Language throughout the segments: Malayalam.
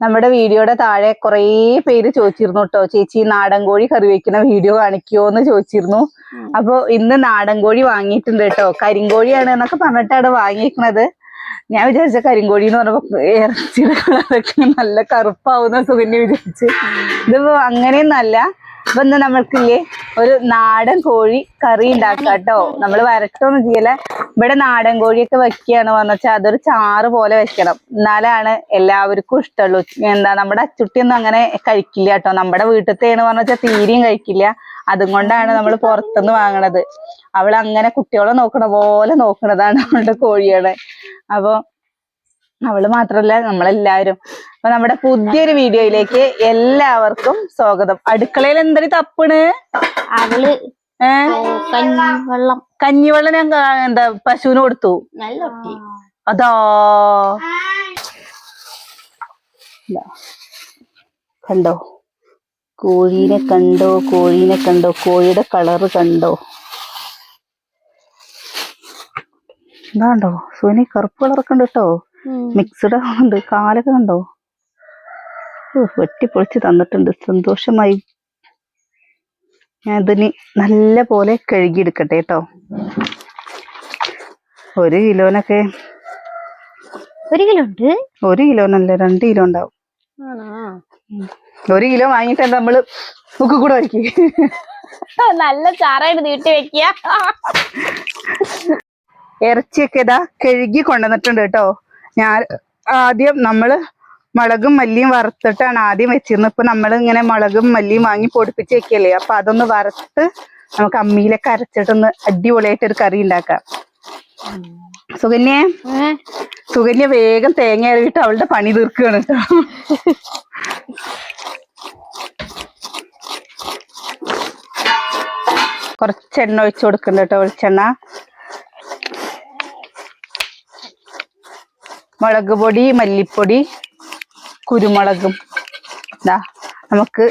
നമ്മുടെ വീഡിയോയുടെ താഴെ കുറേ പേര് ചോദിച്ചിരുന്നു കേട്ടോ ചേച്ചി നാടൻ കോഴി കറി വെക്കുന്ന വീഡിയോ കാണിക്കുമോ എന്ന് ചോദിച്ചിരുന്നു. അപ്പൊ ഇന്ന് നാടൻ കോഴി വാങ്ങിയിട്ടുണ്ട് കേട്ടോ കരിങ്കോഴിയാണ് എന്നൊക്കെ പറഞ്ഞിട്ടാണ് വാങ്ങിയിരിക്കുന്നത്. ഞാൻ വിചാരിച്ച കരിങ്കോഴി എന്ന് പറഞ്ഞപ്പോ ഇറച്ചിയുടെ കളറൊക്കെ നല്ല കറുപ്പാവുന്ന സുഖന്യ വിചാരിച്ചു. ഇതിപ്പോ അങ്ങനെയൊന്നല്ല അപ്പൊ ഇന്ന് നമ്മൾക്കില്ലേ ഒരു നാടൻ കോഴി കറി ഉണ്ടാക്കാം കേട്ടോ നമ്മൾ വരട്ടൊന്നും ചെയ്യല ഇവിടെ നാടൻ കോഴിയൊക്കെ വെക്കുകയാണ് വന്നുവെച്ചാൽ അതൊരു ചാറ് പോലെ വെക്കണം. എന്നാലാണ് എല്ലാവർക്കും ഇഷ്ടമുള്ളൂ. എന്താ നമ്മുടെ അച്ചുട്ടിയൊന്നും അങ്ങനെ കഴിക്കില്ല കേട്ടോ. നമ്മുടെ വീട്ടിലത്തെയാണ് വെച്ചാൽ തീരെയും കഴിക്കില്ല. അതും കൊണ്ടാണ് നമ്മൾ പുറത്തുനിന്ന് വാങ്ങണത്. അവൾ അങ്ങനെ കുട്ടികളെ നോക്കണ പോലെ നോക്കണതാണ് അവളുടെ കോഴികളെ. അപ്പൊ അവൾ മാത്രല്ല നമ്മളെല്ലാവരും. അപ്പൊ നമ്മുടെ പുതിയൊരു വീഡിയോയിലേക്ക് എല്ലാവർക്കും സ്വാഗതം. അടുക്കളയിൽ എന്തൊരു തപ്പണ്? അവൾ കഞ്ഞിവെള്ളം. കഞ്ഞിവെള്ളം ഞാൻ എന്താ പശുവിന് കൊടുത്തു. അതോ. കണ്ടോ? കോഴീനെ കണ്ടോ? കോഴീനെ കണ്ടോ? കോഴിയുടെ കളറ് കണ്ടോ? ഇതാണ്ടോ? സോനി കറുപ്പ് കളറൊക്കെ ഉണ്ട് കേട്ടോ. മിക്സഡ് ആവുന്നുണ്ട്. കാലൊക്കെ കണ്ടോ? വെട്ടിപ്പൊളിച്ച് തന്നിട്ടുണ്ട്. സന്തോഷമായി. ഞാൻ ഇതിന് നല്ല പോലെ കഴുകിയെടുക്കട്ടെ കേട്ടോ ഒരു കിലോനൊക്കെ ഒരു കിലോ ഉണ്ട്? ഒരു കിലോനല്ല രണ്ട് കിലോ ഉണ്ടാവും. ഒരു കിലോ വാങ്ങിട്ട് നമ്മൾ ബുക്ക് കൂടെ വയ്ക്കി നല്ല ചാറായിട്ട് നീട്ടി വെക്കിയ. ഇറച്ചിയൊക്കെ ഇതാ കഴുകി കൊണ്ടുവന്നിട്ടുണ്ട് കേട്ടോ ഞാൻ ആദ്യം നമ്മൾ മുളകും മല്ലിയും വറുത്തിട്ടാണ് ആദ്യം വെച്ചിരുന്നത്. ഇപ്പൊ നമ്മൾ ഇങ്ങനെ മുളകും മല്ലിയും വാങ്ങി പൊടിപ്പിച്ച് വെക്കല്ലേ അപ്പൊ അതൊന്ന് വറുത്ത് നമുക്ക് അമ്മിയിലൊക്കെ അരച്ചിട്ടൊന്ന് അടിപൊളിയായിട്ട് ഒരു കറി ഉണ്ടാക്കാം. സുകന്യെ? സുകന്യ വേഗം തേങ്ങ അരവിട്ട് അവളുടെ പണി തീർക്കുകയാണ് കേട്ടോ. കുറച്ച് എണ്ണ ഒഴിച്ചു കൊടുക്കുന്നുണ്ട് കേട്ടോ വെളിച്ചെണ്ണ. മുളക് പൊടി മല്ലിപ്പൊടി കുരുമുളകും. എന്താ നമുക്ക്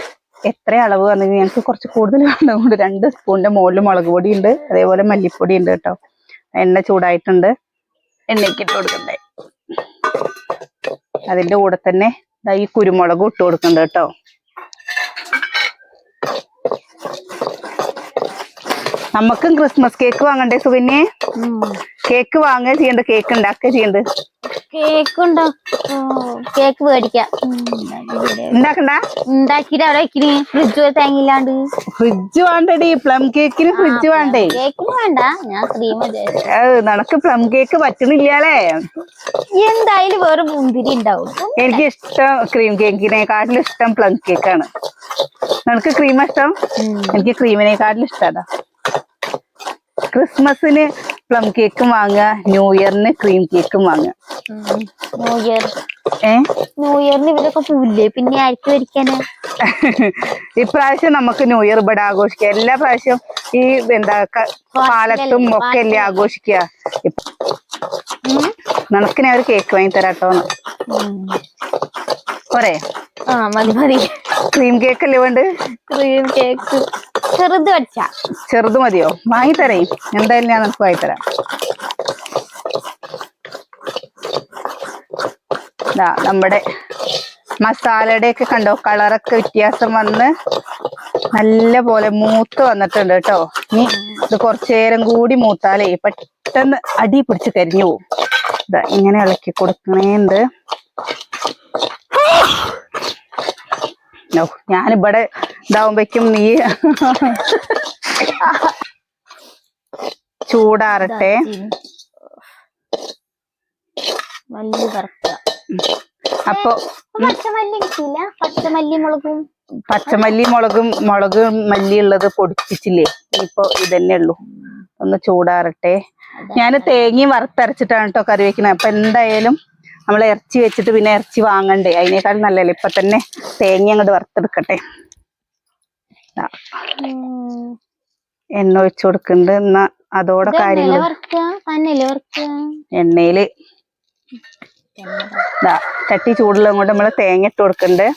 എത്ര അളവ് വന്നെങ്കിൽ ഞങ്ങൾക്ക് കുറച്ച് കൂടുതൽ വേണ്ടതുകൊണ്ട് രണ്ട് സ്പൂണിന്റെ മുകളിൽ മുളക് പൊടി ഉണ്ട് അതേപോലെ മല്ലിപ്പൊടി ഉണ്ട് കേട്ടോ. എണ്ണ ചൂടായിട്ടുണ്ട്. എണ്ണയ്ക്ക് ഇട്ട് കൊടുക്കണ്ടേ? അതിന്റെ കൂടെ തന്നെ ഈ കുരുമുളകും ഇട്ട് കൊടുക്കുന്നുണ്ട് കേട്ടോ. നമുക്കും ക്രിസ്മസ് കേക്ക് വാങ്ങണ്ടേ സുകന്യെ കേക്ക് വാങ്ങുക ചെയ്യണ്ട കേക്ക് ഉണ്ടാക്കുക ചെയ്യണ്ട്. കേക്ക് ഉണ്ടോ കേക്ക് മേടിക്കാം. ഉണ്ടാക്കിട്ട് അവിടെ ഫ്രിഡ്ജ് തേങ്ങില്ലാണ്ട് ഫ്രിഡ്ജ് വേണ്ടടി. പ്ലം കേക്കിന് ഫ്രിഡ്ജ് വേണ്ടേ? കേക്കിന് വേണ്ട. ഞാൻ ക്രീം നടക്ക് പ്ലം കേക്ക് പറ്റണില്ലേ എന്തായാലും വേറെ മുന്തിരി ഉണ്ടാവും. എനിക്ക് ഇഷ്ടം ക്രീം കേക്കിനെക്കാട്ടിലും ഇഷ്ടം പ്ലം കേക്കാണ്. നിനക്ക് ക്രീം ഇഷ്ടം? എനിക്ക് ക്രീമിനെക്കാട്ടിലും ഇഷ്ടമാണ് ക്രിസ്മസിന് പ്ലം കേക്കും വാങ്ങുക ന്യൂ ഇയറിന് ക്രീം കേക്കും വാങ്ങുക. ന്യൂ ഇയർ ഏ? ന്യൂ ഇയറിന് ഇവരൊക്കെ പോവില്ലേ പിന്നെ ആർക്ക് വരിക്കാനാ ഇപ്രാവശ്യം നമുക്ക് ന്യൂ ഇയർ ഇവിടെ ആഘോഷിക്കാം. എല്ലാ പ്രാവശ്യം ഈ എന്താ ക- പാലത്തും ഒക്കെ അല്ലേ ആഘോഷിക്ക നമുക്ക് ഞാൻ ഒരു കേക്ക് വാങ്ങി തരാട്ടോന്ന് പോരെ. ആ മതി മതി. ക്രീം കേക്ക് അല്ലേ വേണ്ട ക്രീം കേക്ക് ചെറുത് വെച്ച ചെറുത് മതിയോ? വാങ്ങിത്തരേ എന്തായാലും ഞാൻ നമുക്ക് വാങ്ങിത്തരാം ദാ നമ്മുടെ മസാലയുടെ ഒക്കെ കണ്ടോ? കളറൊക്കെ വ്യത്യാസം വന്ന് നല്ല പോലെ മൂത്ത് വന്നിട്ടുണ്ട് കേട്ടോ. ഇനി ഇത് കുറച്ചേരം കൂടി മൂത്താലേ പെട്ടെന്ന് അടി പിടിച്ച് കരിഞ്ഞു പോവും. ഇതാ ഇങ്ങനെ ഇളക്കി കൊടുക്കണേണ്ട്. ഞാനിവിടെ ഇതാവുമ്പോഴേക്കും നീ ചൂടാറട്ടെ. മല്ലി വറുക്കുക അപ്പൊ പച്ചമല്ലി കിട്ടിയില്ല പച്ചമല്ലി മുളകും പച്ചമല്ലി മുളകും മുളക് മല്ലി ഉള്ളത് പൊടിപ്പിച്ചില്ലേ? ഇപ്പൊ ഇതന്നെ ഉള്ളൂ. ഒന്ന് ചൂടാറട്ടെ. ഞാൻ തേങ്ങയും വറുത്തരച്ചിട്ടാണ് കേട്ടോ കറി വെക്കുന്നത് അപ്പൊ എന്തായാലും നമ്മൾ ഇറച്ചി വെച്ചിട്ട് പിന്നെ ഇറച്ചി വാങ്ങണ്ടേ? അതിനേക്കാൾ നല്ലല്ലേ? ഇപ്പൊ തന്നെ തേങ്ങ അങ്ങോട്ട് വറുത്തെടുക്കട്ടെ. എണ്ണ ഒഴിച്ചു കൊടുക്കുന്നുണ്ട് എന്നാ അതോടെ കാര്യങ്ങൾ എണ്ണയിൽ. ചട്ടി ചൂടുള്ളത് കൊണ്ട് നമ്മൾ തേങ്ങ ഇട്ട് കൊടുക്കുന്നുണ്ട്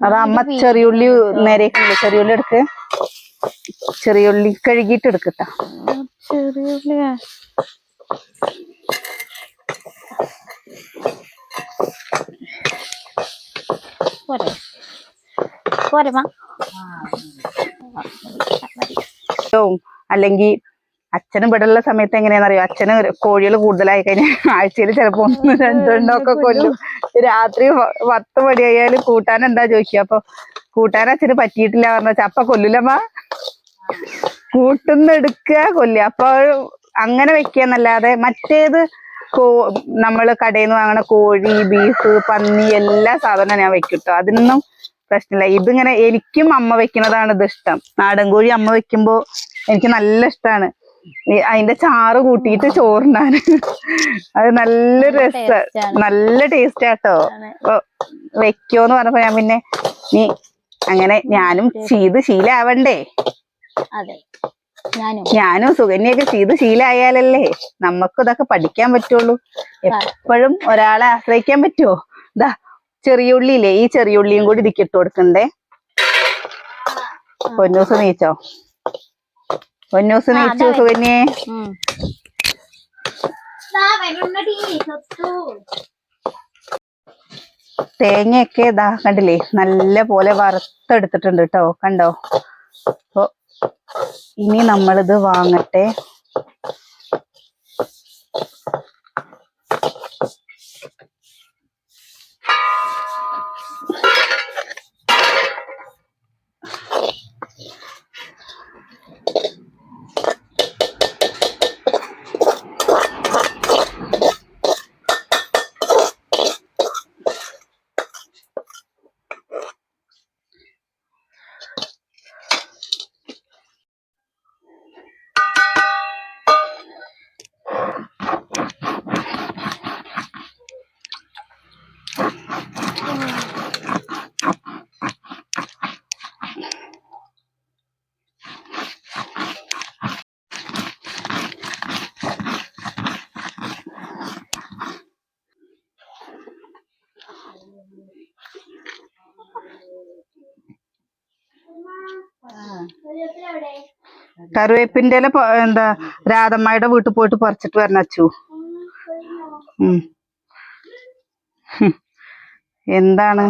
അത് അമ്മ ചെറിയുള്ളി നേരേക്കുണ്ട് ചെറിയുള്ളി എടുക്ക്. ചെറിയുള്ളി കഴുകിയിട്ട് എടുക്കട്ട. ചെറിയ പോരെ. പോരെ അല്ലെങ്കിൽ അച്ഛനും ഇവിടെയുള്ള സമയത്ത് എങ്ങനെയാണെന്നറിയോ? അച്ഛന് കോഴികൾ കൂടുതലായി കഴിഞ്ഞാൽ ആഴ്ചയിൽ ചിലപ്പോ ഒന്ന് രണ്ടെണ്ണോ ഒക്കെ കൊല്ലും. രാത്രി പത്ത് മണിയായാലും കൂട്ടാൻ എന്താ ചോദിക്കുക? അപ്പൊ കൂട്ടാൻ അച്ഛന് പറ്റിയിട്ടില്ല പറഞ്ഞ ചപ്പ കൊല്ലുലമ്മ. കൊല്ലൂലമ്മ എടുക്കുക കൊല്ലുക. അപ്പൊ അങ്ങനെ വെക്കുകയെന്നല്ലാതെ മറ്റേത് കോ നമ്മൾ കടയിൽ നിന്ന് വാങ്ങണ കോഴി ബീഫ് പന്നി എല്ലാ സാധനവും ഞാൻ വെക്കും ട്ടോ. അതിനൊന്നും പ്രശ്നമില്ല. ഇതിങ്ങനെ എനിക്കും അമ്മ വെക്കുന്നതാണ് ഇത് ഇഷ്ടം. നാടൻ കോഴി അമ്മ വെക്കുമ്പോ എനിക്ക് നല്ല ഇഷ്ടമാണ് അതിന്റെ ചാറ് കൂട്ടിയിട്ട് ചോറിനാൻ അത് നല്ല രസ. നല്ല ടേസ്റ്റ് ആട്ടോ. വെക്കോന്ന് പറഞ്ഞപ്പോ ഞാൻ പിന്നെ നീ അങ്ങനെ ഞാനും ചെയ്ത് ശീലാവണ്ടേ? ഞാനും. സുകന്യൊക്കെ ചെയ്ത് ശീലായാലല്ലേ നമുക്ക് ഇതൊക്കെ പഠിക്കാൻ പറ്റുള്ളൂ. എപ്പോഴും ഒരാളെ ആശ്രയിക്കാൻ പറ്റുമോ ഇതാ ചെറിയ ഉള്ളിയില്ലേ? ഈ ചെറിയ ഉള്ളിയും കൂടി ഇതിക്കിട്ട് കൊടുക്കണ്ടേ? പൊന്നൂസ് നീച്ചോ? പൊന്നൂസ് നീച്ചു സുകന്യെ. തേങ്ങയൊക്കെ ഇതാ കണ്ടില്ലേ നല്ല പോലെ വറുത്തെടുത്തിട്ടുണ്ട് കേട്ടോ കണ്ടോ? അപ്പൊ ഇനി നമ്മളിത് വാങ്ങട്ടെ. കറിവേപ്പിന്റെ ഇല എന്താ രാധമ്മയുടെ വീട്ടിൽ പോയിട്ട് പറിച്ചിട്ട് വരണ അച്ചു. എന്താണ്?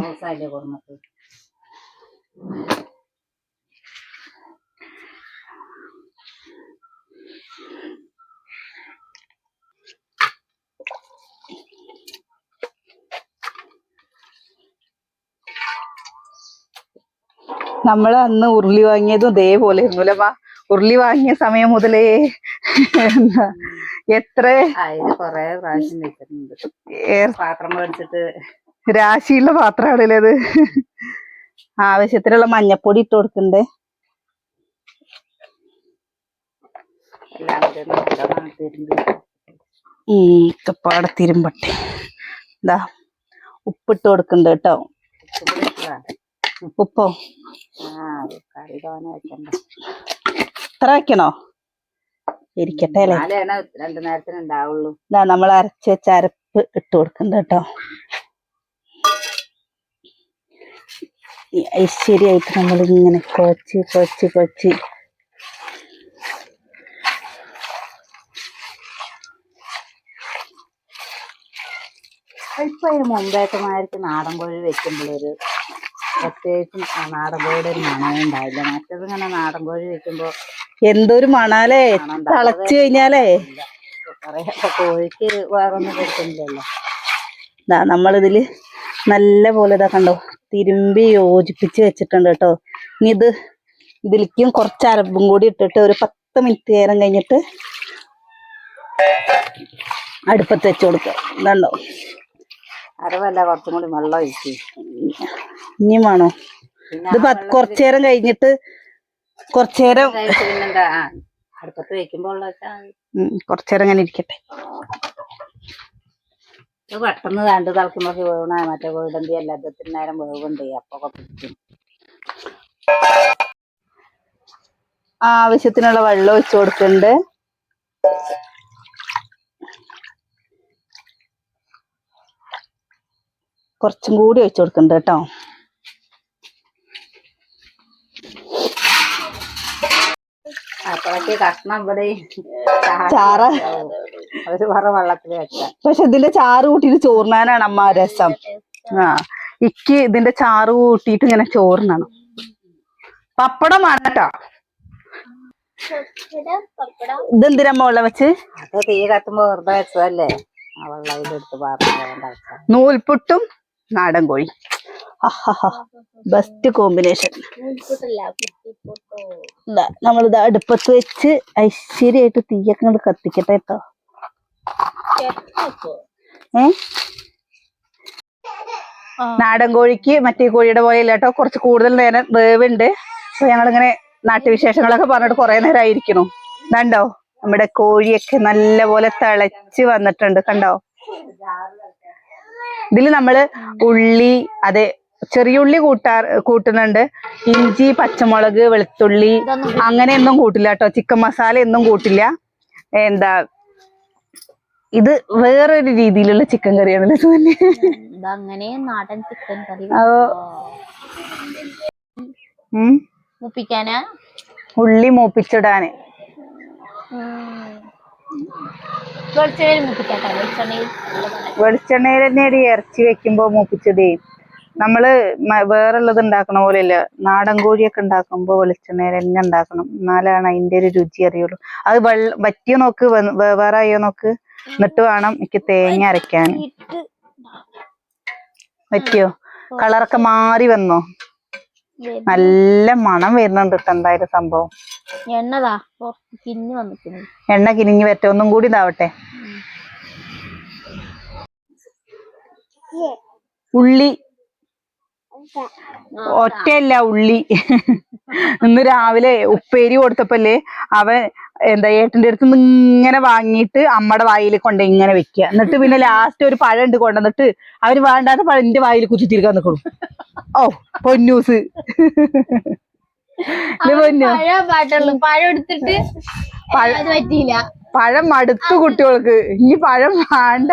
നമ്മൾ അന്ന് ഉരുളി വാങ്ങിയതും ഇതേപോലെ ഇരുന്നുലമ്മ ഉരുളി വാങ്ങിയ സമയം മുതലേ എന്താ എത്ര അതിന് കൊറേ പ്രാവശ്യം വെച്ചിട്ടുണ്ട് ഏർ- പാത്രം മേടിച്ചിട്ട് രാശിയുള്ള പാത്രമാണല്ലേ അത്? ആവശ്യത്തിനുള്ള മഞ്ഞപ്പൊടി ഇട്ട് കൊടുക്കണ്ടേ? ഈ കൂടി നല്ലോണം തിരുമ്പി ഉം കപ്പാടെ തിരുമ്പട്ടെ. എന്താ ഉപ്പിട്ട് കൊടുക്കണ്ട കേട്ടോ. ഉപ്പോ? ആ കറി തോനെ വെക്കണ്ട. ഇത്ര വെക്കണോ ഇരിക്കട്ടെ രണ്ടു നേരത്തിന് ഉണ്ടാവുള്ളൂ. നമ്മൾ അരച്ച് വെച്ച അരപ്പ് ഇട്ട് കൊടുക്കണ്ട കേട്ടോ. ഐശ്വര്യമായിട്ട് നമ്മൾ ഇങ്ങനെ കുഴച്ച് കുഴച്ച് കുഴച്ച്. ഇപ്പൊ അതിന് മാർക്ക് നാടൻ കോഴി വെക്കുമ്പോഴൊരു പ്രത്യേകിച്ചും നാടൻ കോഴിയുടെ ഒരു മണമേ ഉണ്ടാവില്ല. മറ്റത് ഇങ്ങനെ നാടൻ കോഴി വെക്കുമ്പോ എന്തൊരു മണാലേ? തളച്ചു കഴിഞ്ഞാലേ? കോഴിക്ക് വേറൊന്നും കൊടുക്കുന്നില്ലല്ലോ. ഇതാ നമ്മളിതിൽ നല്ല പോലെ ഇതാ കണ്ടോ? തിരുമ്പി യോജിപ്പിച്ച് വെച്ചിട്ടുണ്ട് കേട്ടോ. ഇനി ഇത് ഇതിലേക്കും കുറച്ച് അരപ്പും കൂടി ഇട്ടിട്ട് ഒരു പത്ത് മിനിറ്റ് നേരം കഴിഞ്ഞിട്ട് അടുപ്പത്ത് വെച്ച് കൊടുക്കുക. ഇതുണ്ടോ? അരവല്ല കുറച്ചും കൂടി വെള്ളം ഇനിയും വേണോ? ഇത് കുറച്ചു നേരം കഴിഞ്ഞിട്ട് കുറച്ചു നേരം കഴിച്ച് പിന്നെന്താ ആ, അടുപ്പത്ത് വെക്കുമ്പോൾ ഉള്ള വെച്ചാ മതി. ഉം, കുറച്ചു നേരം അങ്ങനെ ഇരിക്കട്ടെ. പെട്ടെന്ന് രണ്ട് തിളക്കുമ്പോ വേവണ മറ്റേ വീടന്തി അല്ല ഇത്തിരി നേരം വേവുണ്ട് അപ്പൊ ആവശ്യത്തിനുള്ള വെള്ളം ഒഴിച്ചു കൊടുക്കുന്നുണ്ട് കുറച്ചും കൂടി ഒഴിച്ചു കൊടുക്കുന്നുണ്ട് കേട്ടോ. അപ്പോഴൊക്കെ കഷ്ണം ഇവിടെ ചാറ്. അവർ പറ വെള്ളത്തിൽ വെച്ചാൽ പക്ഷെ ഇതിന്റെ ചാറ് കൂട്ടിയിട്ട് ചോറിനാനാണ് അമ്മ രസം. ആ ഇക്ക് ഇതിന്റെ ചാറ് കൂട്ടിയിട്ട് ഇങ്ങനെ ചോറിനാണ്. പപ്പടം വേണം കേട്ടോ. ഇതെന്തിനമ്മ ഉള്ള വെച്ച്? അത് തീ കത്തുമ്പോ വെറുതെ വെച്ചതല്ലേ. ആ വെള്ളം ഇതിലെടുത്ത് പാർന്നു നൂൽപുട്ടും നാടൻ കോഴി ബെസ്റ്റ് കോമ്പിനേഷൻ നമ്മളിത് അടുപ്പത്ത് വെച്ച് ഐശ്വര്യമായിട്ട് തീയൊക്കെ അങ്ങോട്ട് കത്തിക്കട്ടെ കേട്ടോ ഏ? നാടൻ കോഴിക്ക് മറ്റേ കോഴിയുടെ പോലെ ഇല്ല കേട്ടോ കുറച്ച് കൂടുതൽ നേരം വേവുണ്ട്. അപ്പൊ ഞങ്ങളിങ്ങനെ നാട്ടുവിശേഷങ്ങളൊക്കെ പറഞ്ഞിട്ട് കുറെ നേരം ആയിരിക്കണു കണ്ടോ? നമ്മുടെ കോഴിയൊക്കെ നല്ല പോലെ തിളച്ച് വന്നിട്ടുണ്ട്. കണ്ടോ? ഇതിൽ നമ്മൾ ഉള്ളി അതെ ചെറിയുള്ളി കൂട്ടാർ കൂട്ടുന്നുണ്ട്. ഇഞ്ചി പച്ചമുളക് വെളുത്തുള്ളി അങ്ങനെയൊന്നും കൂട്ടില്ല കേട്ടോ. ചിക്കൻ മസാല ഒന്നും കൂട്ടില്ല. എന്താ ഇത് വേറൊരു രീതിയിലുള്ള ചിക്കൻ കറിയാണല്ലോ സുമന്യ അങ്ങനെ നാടൻ ചിക്കൻ കറി. മുപ്പിക്കാനാ? ഉള്ളി മൂപ്പിച്ചിടാന്. വെളിച്ചെണ്ണയിൽ വെളിച്ചെണ്ണയിൽ. തന്നെ ഇറച്ചി വെക്കുമ്പോ മൂപ്പിച്ചിടേ നമ്മൾ മ- വേറുള്ളത് ഉണ്ടാക്കണ പോലെയല്ല. നാടൻ കോഴിയൊക്കെ ഉണ്ടാക്കുമ്പോൾ വെളിച്ചെണ്ണയിൽ തന്നെ ഉണ്ടാക്കണം. എന്നാലാണ് അതിന്റെ ഒരു രുചി അറിയുള്ളൂ. അത് വെള്ള വറ്റിയോ നോക്ക് വേവാറായോ നോക്ക്. എന്നിട്ട് വേണം എനിക്ക് തേങ്ങ അരയ്ക്കാൻ. പറ്റിയോ കളറൊക്കെ മാറി വന്നോ? നല്ല മണം വരുന്നുണ്ട് എന്തായാലും സംഭവം. എണ്ണതാ. വന്നിട്ടുണ്ട് എണ്ണ കിനിഞ്ഞു വരട്ടെ. ഒന്നും കൂടി ഇതാവട്ടെ. ഉള്ളി ഒറ്റയല്ല ഉള്ളി. ഇന്ന് രാവിലെ ഉപ്പേരി കൊടുത്തപ്പല്ലേ അവൻ എന്താ ഏട്ടന്റെ അടുത്ത് നിന്ന് ഇങ്ങനെ വാങ്ങിയിട്ട് അമ്മയുടെ വായിൽ കൊണ്ട് ഇങ്ങനെ വെക്കുക. എന്നിട്ട് പിന്നെ ലാസ്റ്റ് ഒരു പഴം ഉണ്ട് കൊണ്ടുവന്നിട്ട് അവർ വേണ്ടാത്ത പഴം എന്റെ വായിൽ കുച്ചിട്ടിരിക്കാൻ നിൽക്കണം. ഓ പൊന്നൂസ്. പഴം എടുത്തിട്ട് പറ്റിയില്ല. പഴം മടുത്തു കുട്ടികൾക്ക്. ഇനി പഴം വേണ്ട.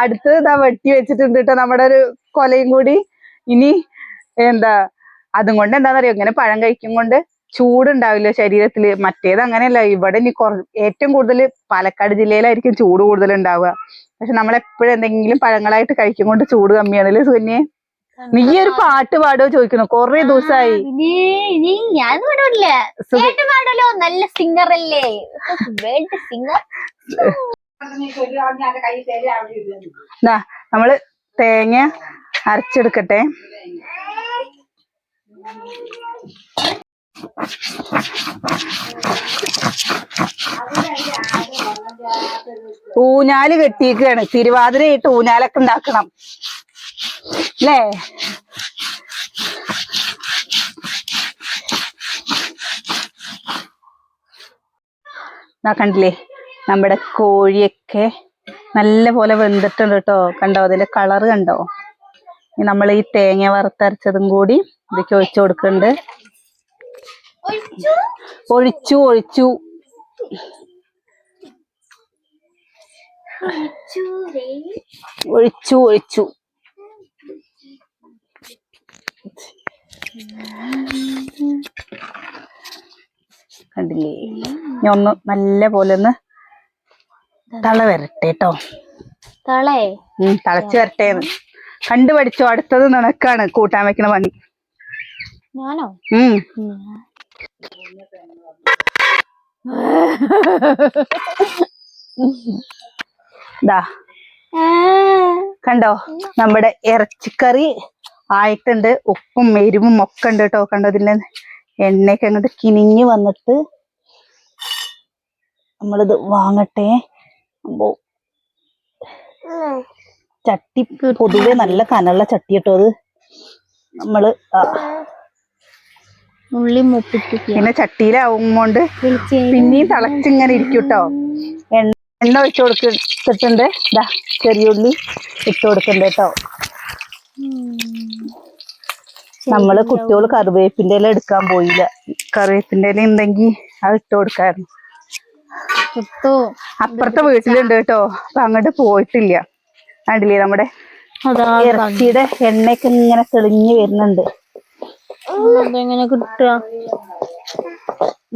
അടുത്ത് ഇതാ വെട്ടി വെച്ചിട്ടുണ്ട് കേട്ടോ നമ്മുടെ ഒരു കൊലയും കൂടി. ഇനി എന്താ അതും കൊണ്ട് എന്താണെന്നറിയോ ഇങ്ങനെ പഴം കഴിക്കും കൊണ്ട് ചൂടുണ്ടാവില്ല ശരീരത്തിൽ. മറ്റേത് അങ്ങനെയല്ല. ഇവിടെ ഇനി കുറ ഏറ്റവും കൂടുതൽ പാലക്കാട് ജില്ലയിലായിരിക്കും ചൂട് കൂടുതൽ ഉണ്ടാവുക പക്ഷെ നമ്മൾ എപ്പോഴും എന്തെങ്കിലും പഴങ്ങളായിട്ട് കഴിക്കും കൊണ്ട് ചൂട് കമ്മിയാണല്ലേ സുകന്യെ? നീ ഒരു പാട്ട് പാടുക ചോദിക്കുന്നു. കൊറേ ദിവസമായി ഞാൻ പാടില്ല. പാടല്ലോ. നല്ല സിംഗർ അല്ലേ? വേൾഡ് സിംഗർ ദാ നമ്മൾ തേങ്ങ അരച്ചെടുക്കട്ടെ. ഊഞ്ഞാൽ കെട്ടിയേക്കാണ് തിരുവാതിരയിട്ട് ഊഞ്ഞാലൊക്കെ ഉണ്ടാക്കണം. അല്ലേ? കണ്ടില്ലേ? നമ്മുടെ കോഴിയൊക്കെ നല്ല പോലെ വെന്തിട്ടുണ്ട് കേട്ടോ. കണ്ടോ? അതിന്റെ കളറ് കണ്ടോ? നമ്മൾ ഈ തേങ്ങ വറുത്തരച്ചതും കൂടി ഇതിലേക്ക് ഒഴിച്ചു കൊടുക്കണ്ട്. ഒഴിച്ചു? ഒഴിച്ചു ഒഴിച്ചു. ഒഴിച്ചു കണ്ടില്ലേ? ഞാൻ ഒന്ന് നല്ല പോലെ ഒന്ന് തള വരട്ടെ കേട്ടോ തളേ. ഉം തളച്ചു വരട്ടേന്ന്. കണ്ടു പഠിച്ചോ? അടുത്തത് നിനക്കാണ്. കൂട്ടാൻ വെക്കണ പണി. ഞാനോ? ദാ കണ്ടോ? നമ്മുടെ ഇറച്ചിക്കറി ആയിട്ടുണ്ട്. ഉപ്പും എരിവും ഒക്കെ ഉണ്ട് കേട്ടോ. കണ്ടോ? ഇതിന്റെ എണ്ണയൊക്കെ അങ്ങോട്ട് കിനിഞ്ഞ് വന്നിട്ട് നമ്മളിത് വാങ്ങട്ടെ. അപ്പോ ചട്ടി പൊതുവെ നല്ല കനുള്ള ചട്ടി കേട്ടോ അത്. നമ്മൾ ആ, ഉള്ളി പിന്നെ ചട്ടിയിലാവുമ്പോണ്ട് പിന്നെയും തിളച്ചിങ്ങനെ ഇരിക്കൂട്ടോ. കേട്ടോ എണ്ണ എണ്ണ ഒഴിച്ചു കൊടുത്തിട്ടുണ്ട്. ഇതാ ചെറിയുള്ളി ഇട്ട് കൊടുക്കണ്ടേ കേട്ടോ. നമ്മൾ കുട്ടികൾ കറിവേപ്പിന്റെ ഇല എടുക്കാൻ പോയില്ല. കറിവേപ്പിന്റെ ഇല ഉണ്ടെങ്കിൽ അത് ഇട്ട് കൊടുക്കായിരുന്നു. അപ്പുറത്തെ വീട്ടിലുണ്ട് കേട്ടോ. അപ്പൊ അങ്ങോട്ട് പോയിട്ടില്ല. കണ്ടില്ലേ നമ്മുടെ ഇറച്ചിയുടെ എണ്ണയൊക്കെ ഇങ്ങനെ തെളിഞ്ഞു വരുന്നുണ്ട്. എങ്ങനെ കിട്ടുക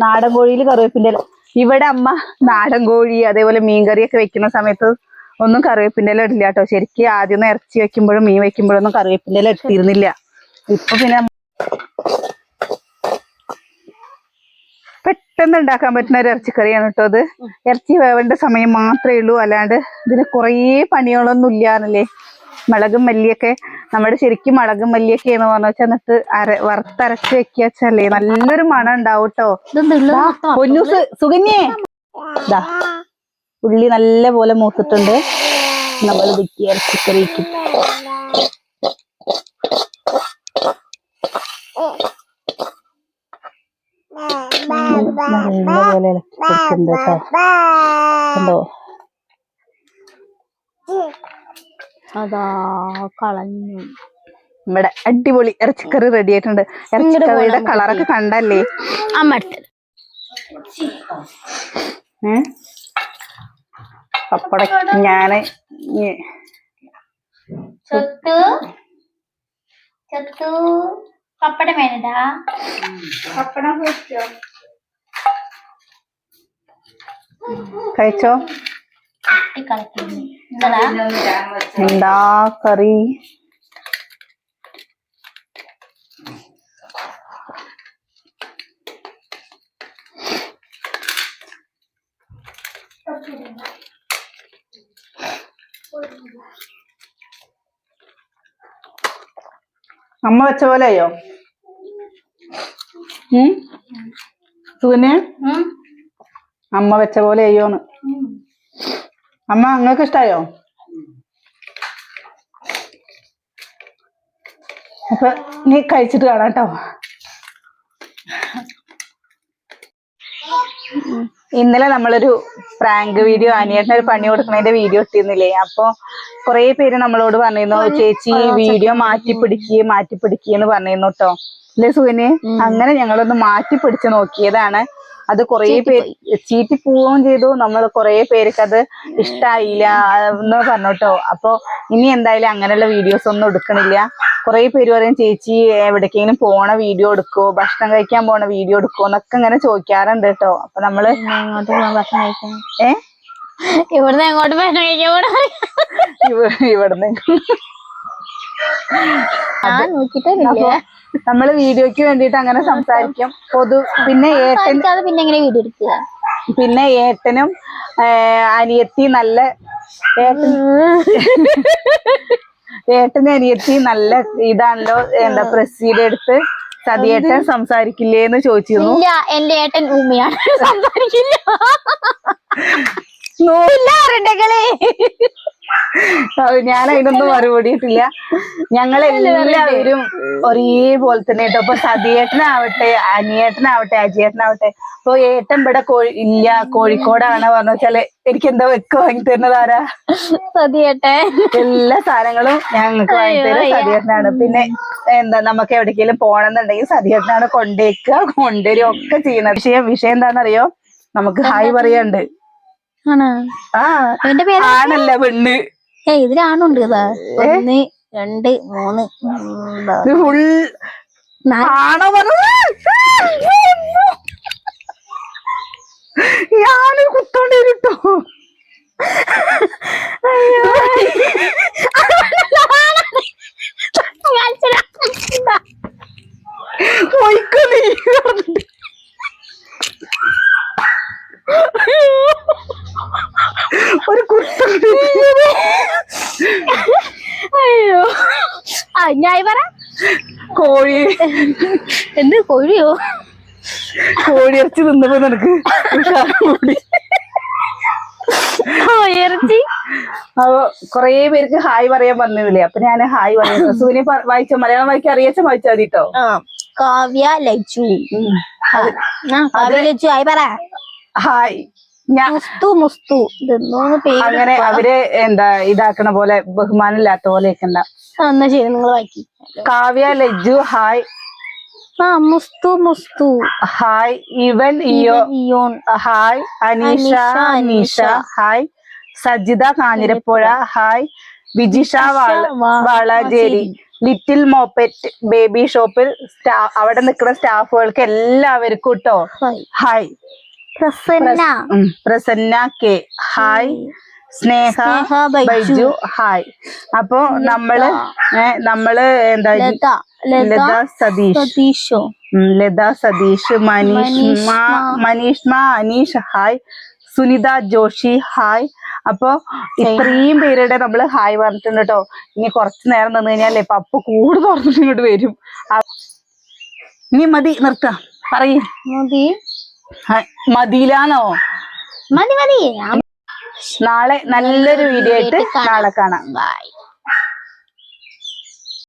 നാടൻ കോഴിയിൽ കറിവേപ്പിന്റെ ഇല ഇവിടെ അമ്മ നാടൻ കോഴി അതേപോലെ മീൻകറിയൊക്കെ വെക്കുന്ന സമയത്ത് ഒന്നും കറിവേപ്പിന്റെ ഇല ഇടില്ല കേട്ടോ. ശരിക്കും ആദ്യം ഇറച്ചി വെക്കുമ്പോഴും മീൻ വെക്കുമ്പോഴും ഒന്നും കറിവേപ്പിന്റെ ഇല ഇട്ടിരുന്നില്ല. ഇപ്പൊ പിന്നെ പെട്ടെന്ന് ഉണ്ടാക്കാൻ പറ്റുന്ന ഒരു ഇറച്ചിക്കറിയാണ് കേട്ടോ അത്. ഇറച്ചി വേവേണ്ട സമയം മാത്രമേ ഉള്ളൂ. അല്ലാണ്ട് ഇതിന് കുറേ പണികളൊന്നും ഇല്ലാന്നല്ലേ? മുളകും മല്ലിയൊക്കെ നമ്മുടെ ശരിക്കും മുളകും മല്ലിയൊക്കെ എന്ന് പറഞ്ഞു വെച്ചാൽ എന്നിട്ട് അര വറുത്തരച്ച് വെക്കിയാച്ചല്ലേ നല്ലൊരു മണം ഉണ്ടാവും കേട്ടോ ദാ, സുഗന്യേ ഇതാ ഉള്ളി നല്ല പോലെ മൂത്തിട്ടുണ്ട്. നമ്മൾ ഇതിക്ക് ഇറച്ചിക്കറിക്ക് നല്ല പോലെ ഇളക്കി കൊടുക്കുന്നുണ്ട് കേട്ടോ. കണ്ടോ? അതാ കളഞ്ഞു. നമ്മുടെ അടിപൊളി ഇറച്ചിക്കറി റെഡി ആയിട്ടുണ്ട്. ഇറച്ചിക്കറിയുടെ കളറൊക്കെ കണ്ടല്ലേ? അമ്മ എടുത്തത് പപ്പട ഞാൻ ഇ- ചൊത്തു. ചൊത്തു. പപ്പടം കഴിച്ചോ കഴിച്ചോ? കളിക്കുന്നു എന്താ കറി? അമ്മ വെച്ച പോലെയോ. അമ്മ വെച്ച പോലെ അയ്യോന്ന്. അമ്മ നിങ്ങൾക്ക് ഇഷ്ടായോ? അപ്പൊ നീ കഴിച്ചിട്ട് കാണാം കേട്ടോ ഇന്നലെ നമ്മളൊരു പ്രാങ്ക് വീഡിയോ അനിയേട്ടന് ഒരു പണി കൊടുക്കുന്നതിന്റെ വീഡിയോ ഇട്ടിരുന്നില്ലേ? അപ്പൊ കുറെ പേര് നമ്മളോട് പറഞ്ഞിരുന്നു ചേച്ചി വീഡിയോ മാറ്റി പിടിക്കുക മാറ്റി പിടിക്കുക എന്ന് പറഞ്ഞിരുന്നു കേട്ടോ അല്ലേ സുഖന് അങ്ങനെ ഞങ്ങളൊന്ന് മാറ്റി പിടിച്ച് നോക്കിയതാണ്. അത് കുറെ പേര് ചീറ്റി പോവുകയും ചെയ്തു. നമ്മൾ കുറെ പേർക്ക് അത് ഇഷ്ടായില്ല എന്ന് പറഞ്ഞോട്ടോ. അപ്പൊ ഇനി എന്തായാലും അങ്ങനെയുള്ള വീഡിയോസ് ഒന്നും എടുക്കണില്ല. കുറെ പേര് പറയും ചേച്ചി എവിടേക്കെങ്കിലും പോണ വീഡിയോ എടുക്കോ? ഭക്ഷണം കഴിക്കാൻ പോണ വീഡിയോ എടുക്കോ? എന്നൊക്കെ ഇങ്ങനെ ചോദിക്കാറുണ്ട് കേട്ടോ അപ്പൊ നമ്മൾ ഏ? ഇവിടുന്ന് എങ്ങോട്ട് ഭക്ഷണം കഴിക്കാൻ പോണ ഇവ- ഇവിടുന്ന് ഞാൻ നോക്കിട്ടില്ല നമ്മൾ നമ്മൾ വീഡിയോക്ക് വേണ്ടിട്ട് അങ്ങനെ സംസാരിക്കും. പൊതു പിന്നെ ഏട്ടൻ പിന്നെ എങ്ങനെ വീഡിയോ എടുക്കുക? പിന്നെ ഏട്ടനും അനിയത്തി നല്ല ഏട്ടൻ ഏട്ടനും അനിയത്തി നല്ല ഇതാണല്ലോ എന്താ പ്രസീഡ് എടുത്ത് സതിയേട്ടൻ സംസാരിക്കില്ലേന്ന് ചോദിച്ചിരുന്നു. ഇല്ല എന്റെ ഏട്ടൻ ഉമ്മയാണ്. സംസാരിക്കില്ല. ഞാൻ അതിനൊന്നും മറുപടിയിട്ടില്ല. ഞങ്ങൾ എല്ലാവരും ഒരേപോലെ തന്നെ കേട്ടോ. അപ്പൊ സതിയേട്ടനാവട്ടെ അനിയേട്ടനാവട്ടെ അജിയേട്ടനാവട്ടെ. ഇപ്പൊ ഏട്ടൻ ഇവിടെ കോഴി ഇല്ല കോഴിക്കോടാണ് പറഞ്ഞു വെച്ചാൽ എനിക്ക് എന്താ വെക്ക് വാങ്ങി തരുന്നത് ആരാ? സതിയേട്ടൻ. എല്ലാ സാധനങ്ങളും ഞങ്ങൾക്ക് വാങ്ങി തരും. സതിയേട്ടനാണ്. പിന്നെ എന്താ നമുക്ക് എവിടേക്കെങ്കിലും പോണെന്നുണ്ടെങ്കിൽ സതിയേട്ടനാണ് കൊണ്ടേക്കുക കൊണ്ടുവരിക ഒക്കെ ചെയ്യുന്നത്. വിഷയം വിഷയം എന്താണെന്നറിയോ? നമുക്ക് ഹായ് പറയാണ്ട് ആണല്ല പെണ്ണ്. ഏ ഇതിലാണുണ്ട് ഇതാ. ഒന്ന് രണ്ട് മൂന്ന് ഫുൾ നാല്. ആണോ ഞാൻ കുത്തോണ്ടി വരട്ടോ മനസ്സിലാ- പോയിക്കോ നീ പറഞ്ഞിട്ട്. ഒരു കുത്തം അയ്യോ ആ ഞായി പറ കോഴി എന്ത് കൊഴിയോ കോഴി ഇറച്ചി തിന്നപ്പോ നിനക്ക് കൂടി ഓ അപ്പൊ കൊറേ പേർക്ക് ഹായ് പറയാൻ പറഞ്ഞില്ലേ അപ്പൊ ഞാൻ ഹായ് പറയാം. സുവിനെ വായിച്ച? മലയാളം വായിക്കാൻ അറിയാച്ച വായിച്ചാൽ മതി കേട്ടോ കാവ്യ ലച്ചു ലജു കാവ്യ ലച്ചു ആയി പറ. ഹായ്. മുസ്തു മുസ്തു. അങ്ങനെ അവർ എന്താ ഇതാക്കണ പോലെ പോലെ ശരി നിങ്ങൾ വായിക്കി. കാവ്യ ലജ്ജു ഹായ്. മുസ്തു മുസ്തു. ഹായ് ഇവൻ ഇയോ Eon hi Aneesha Aneesha. Hi Sajitha Kanjirappuzha hi Vijisha Valanchery little moppet baby ഷോപ്പിൽ സ്റ്റാ അവിടെ നിൽക്കുന്ന സ്റ്റാഫുകൾക്ക് എല്ലാവർക്കും കേട്ടോ hi Prasanna. Prasanna K. Hi Sneha Baiju. Hi. അപ്പൊ നമ്മൾ നമ്മൾ എന്താ ലത. സതീഷ്. സതീഷോ. ലത സതീഷ് മനീഷ്മ മനീഷ്മ അനീഷ് ഹായ്. സുനിത ജോഷി ഹായ്. അപ്പൊ ഇത്രയും പേരുടെ നമ്മൾ ഹായ് പറഞ്ഞിട്ടുണ്ട് കേട്ടോ ഇനി കുറച്ച് നേരം നിന്ന് കഴിഞ്ഞാലേ ഇപ്പൊ കൂട് തുറന്നിട്ട് ഇങ്ങോട്ട് വരും. ഇനി മതി നിർത്താം. പറയേ. മതി. മതിയിലാണോ മതി മതി. നാളെ നല്ലൊരു വീഡിയോ ആയിട്ട് നാളെ കാണാം. ബൈ